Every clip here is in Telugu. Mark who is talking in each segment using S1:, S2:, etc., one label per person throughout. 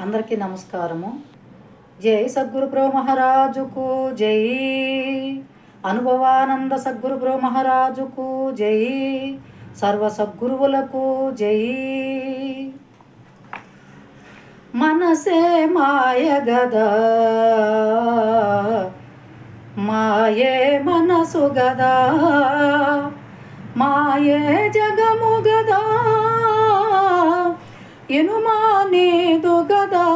S1: అందరికీ నమస్కారము. జై సద్గురు బ్రో మహారాజుకు జై. అనుభవానంద సద్గురు బ్రో మహారాజుకు జై. సర్వ సద్గురువులకు జై. మనసే మాయ గదా. మాయే మనసు గదా. మాయే జగము గదా. ఇనుమానీదు గదా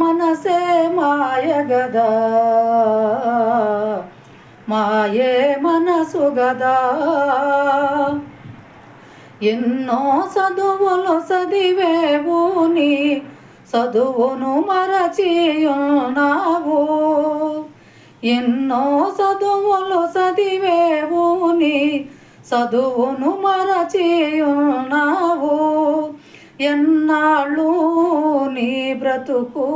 S1: మనసే మాయ గదా మాయే మనసు గదా ఎన్నో చదువులు చదివేవు నీ చదువును మరచియున్నావు. ఎన్నో చదువులు చదివే చదువును మరచియున్నావు. ఎన్నాళ్ళు నీ బ్రతుకు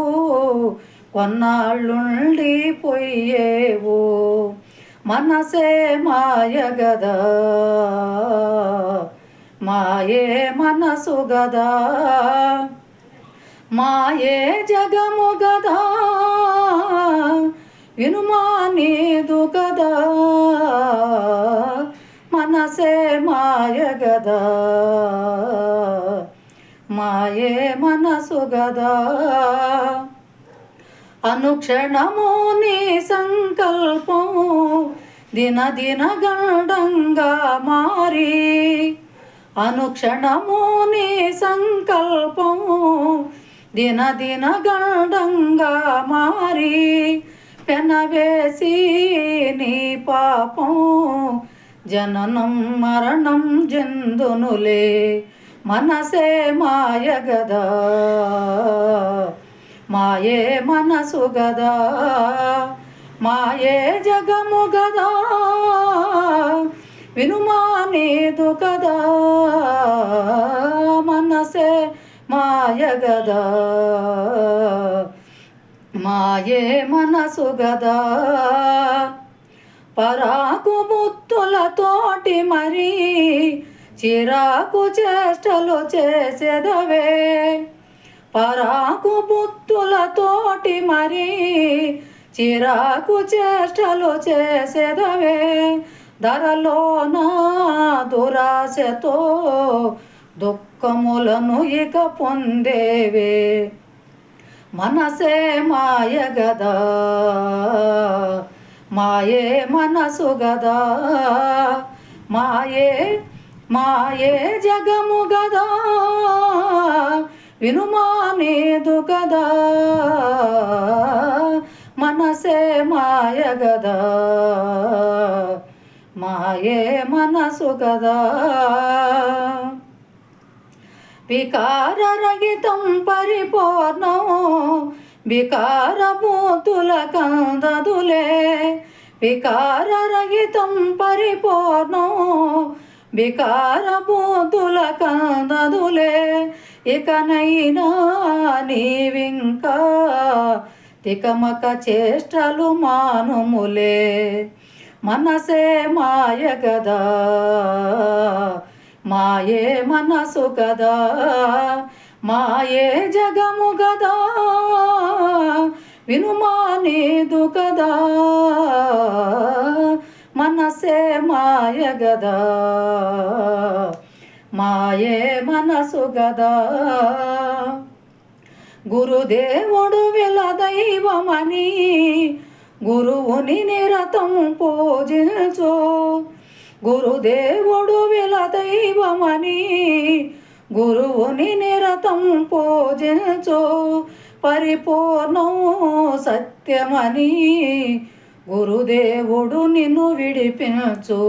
S1: కొన్నాళ్ళుండి పోయేవు. మనసే మాయ గదా. మాయే మనసు గదా. మాయే జగము గదా. వినుమా నీదు గదా. మనసే మాయ గదా మాయే మనసు గదా అనుక్షణము నీ సంకల్పము దిన దిన గండంగా మారి అనుక్షణము నీ సంకల్పము దిన దిన గండంగా మారి పెనవేసి నీ పాపం జననం మరణం జందునులే మనసే మాయ గదా. మాయే మనసు గదా మాయే జగము గదా. వినుమా నీదు కదా మనసే మాయ గదా. మాయే మనసు గదా. పరాకు ముత్తులతోటి మరి చిరాకు చేష్టలు చేసేదవే. పరాకు బుత్తులతోటి మరి చిరాకు చేష్టలు చేసేదవే. ధరలోన దురాశతో దుఃఖములను ఇక పొందేవే. మనసే మాయ గదా. మాయే మనసు గదా. మాయే మాయే జగము గదా. వినుమానేదు గదా. మనసే మాయ గదా. మాయే మనసు గదా. వికారరహితం పరిపూర్ణం వికారభూతుల కందదులే. వికారరహితం పరిపూర్ణం వికారభూతుల కందదులే ఇకనైనా నీవింకా తికమక చేష్టలు మానుములే. మనసే మాయ గదా మాయే మనసు గదా మాయే జగము గదా వినుమానేదు కదా మనసే మాయ గదా మాయే మనసు గదా గురుదేవుడు విల దైవమని గురువుని నిరతం పూజించు. గురుదేవుడు విల దైవమని గురువుని నిరతం పూజించు. పరిపూర్ణము సత్యమని గురుదేవుడు నిన్ను విడిపించు.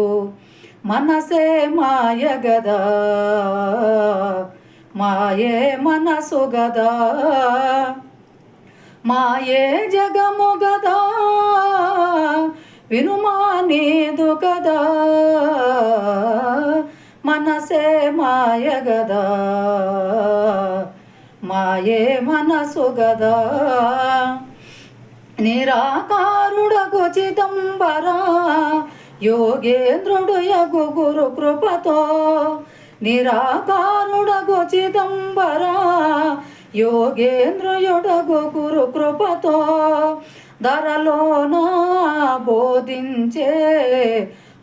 S1: మనసే మాయ గదా మాయే మనసు గదా మాయే జగము గదా వినుమానీదు కదా మనసే మాయ గదా. నాయే మనసు గదా? నిరాకారుడకు చిదంబరా యోగేంద్రుడు యగు గురు కృపతో. నిరాకారుడగు చిదంబరా యోగేంద్రయుడగు గురు కృపతో. ధరలోన బోధించే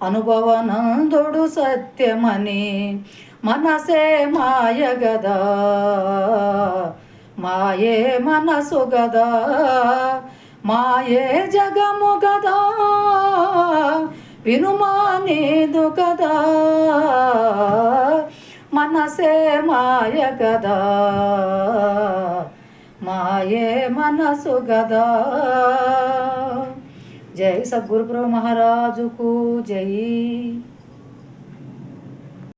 S1: అనుభవనందుడు సత్యమని మనసే మాయ గదా మాయే మనసు గదా మాయే జగము గదా వినుమా నీదు కదా మనసే మాయ గదా మాయే మనసు గదా జై సద్గురు మహారాజుకు జై